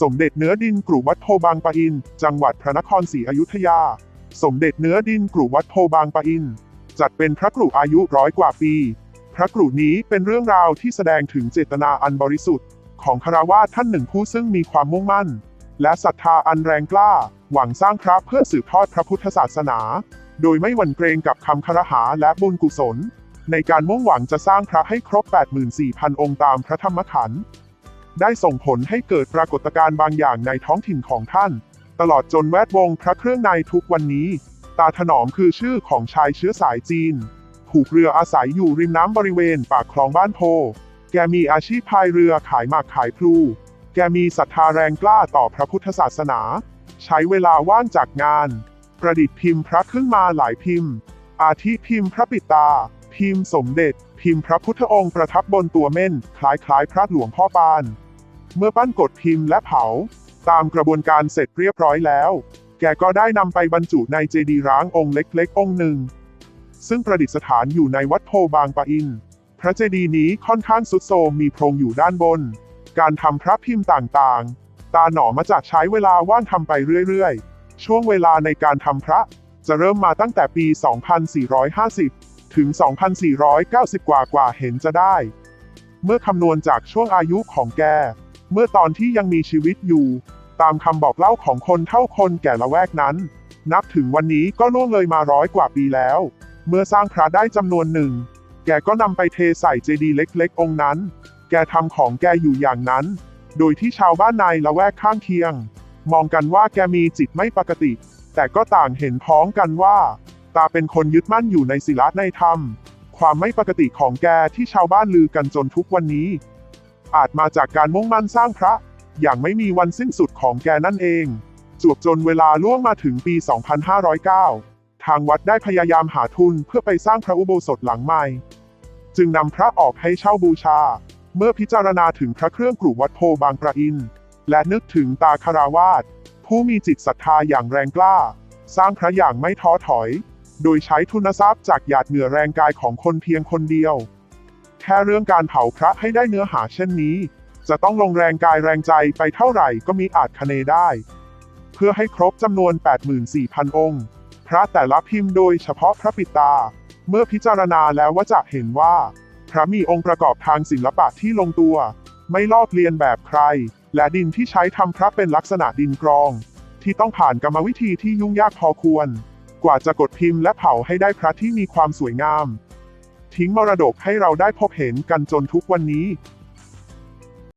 สมเด็จเนื้อดินกรุวัดโพบางปะอิน จังหวัดพระนครศรีอยุธยา สมเด็จเนื้อดินกรุวัดโพบางปะอิน จัดเป็นพระกรุอายุร้อยกว่าปี พระกรุนี้เป็นเรื่องราวที่แสดงถึงเจตนาอันบริสุทธิ์ ของคารวาท่านหนึ่งผู้ซึ่งมีความมุ่งมั่น และศรัทธาอันแรงกล้า หวังสร้างพระเพื่อสืบทอดพระพุทธศาสนา โดยไม่หวั่นเกรงกับคำคารหาและบุญกุศล ในการมุ่งหวังจะสร้างพระให้ครบ 84,000 องค์ตามพระธรรมขันธ์ ได้ส่งผลให้เกิดปรากฏการณ์บางอย่างในท้องถิ่นของท่าน ตลอดจนแวดวงพระเครื่องในทุกวันนี้ ตาถนอมคือชื่อของชายเชื้อสายจีนผูกเรืออาศัยอยู่ริมน้ำบริเวณปากคลองบ้านโพ แกมีอาชีพพายเรือขายหมากขายพลู แกมีศรัทธาแรงกล้าต่อพระพุทธศาสนา ใช้เวลาว่างจากงาน ประดิษฐ์พิมพ์พระขึ้นมาหลายพิมพ์ อาทิพิมพ์พระปิตา พิมพ์สมเด็จ พิมพ์พระพุทธองค์ประทับบนตัวเม่น คล้ายคล้ายๆพระหลวงพ่อปาน เมื่อปั้นกดพิมพ์และเผา ตามกระบวนการเสร็จเรียบร้อยแล้ว แกก็ได้นำไปบรรจุในเจดีย์ร้างองค์เล็กๆ องค์หนึ่ง ซึ่งประดิษฐานอยู่ในวัดโพบางปะอิน พระเจดีย์นี้ค่อนข้างสุดโทมมีโพรงอยู่ด้านบน การทำพระพิมพ์ต่างๆ ตาหนอมาจากใช้เวลาว่างทำไปเรื่อยๆ ช่วงเวลาในการทำพระจะเริ่มมาตั้งแต่ปี 2450 ถึง 2490 กว่ากว่าเห็นจะได้ เมื่อคำนวณจากช่วงอายุของแก เมื่อตอนที่ยังมีชีวิตอยู่ ตามคำบอกเล่าของคนเท่าคนแก่ละแวกนั้น นับถึงวันนี้ก็ล่วงเลยมาร้อยกว่าปีแล้ว เมื่อสร้างพระได้จำนวนหนึ่ง แกก็นำไปเทใส่เจดีย์เล็กๆ องค์นั้น แกทำของแกอยู่อย่างนั้น โดยที่ชาวบ้านในละแวกข้างเคียง มองกันว่าแกมีจิตไม่ปกติ แต่ก็ต่างเห็นพ้องกันว่า ตาเป็นคนยึดมั่นอยู่ในศีลในธรรม ความไม่ปกติของแกที่ชาวบ้านลือกันจนทุกวันนี้ อาจมาจากการมุ่งมั่นสร้างพระ อย่างไม่มีวันสิ้นสุดของแกนั่นเอง จวบจนเวลาล่วงมาถึงปี 2509 ทางวัดได้พยายามหาทุนเพื่อไปสร้างพระอุโบสถหลังใหม่ จึงนำพระออกให้เช่าบูชา เมื่อพิจารณาถึงพระเครื่องกรุวัดโพบางประอิน และนึกถึงตาคาราวาสผู้มีจิตศรัทธาอย่างแรงกล้า สร้างพระอย่างไม่ท้อถอย โดยใช้ทุนทรัพย์จากหยาดเหงื่อแรงกายของคนเพียงคนเดียว แค่เรื่องการเผาพระให้ได้เนื้อหาเช่นนี้ จะต้องลงแรงกายแรงใจไปเท่าไหร่ก็มีอาจคะเนได้ เพื่อให้ครบจำนวน 84,000 องค์ พระแต่ละพิมพ์โดยเฉพาะพระปิตา เมื่อพิจารณาแล้วว่าจะเห็นว่า พระมีองค์ประกอบทางศิลปะที่ลงตัว ไม่ลอกเลียนแบบใคร และดินที่ใช้ทำพระเป็นลักษณะดินกรอง ที่ต้องผ่านกรรมวิธีที่ยุ่งยากพอควร กว่าจะกดพิมพ์และเผาให้ได้พระที่มีความสวยงาม ทิ้งมรดกให้เราได้พบเห็นกันจนทุกวันนี้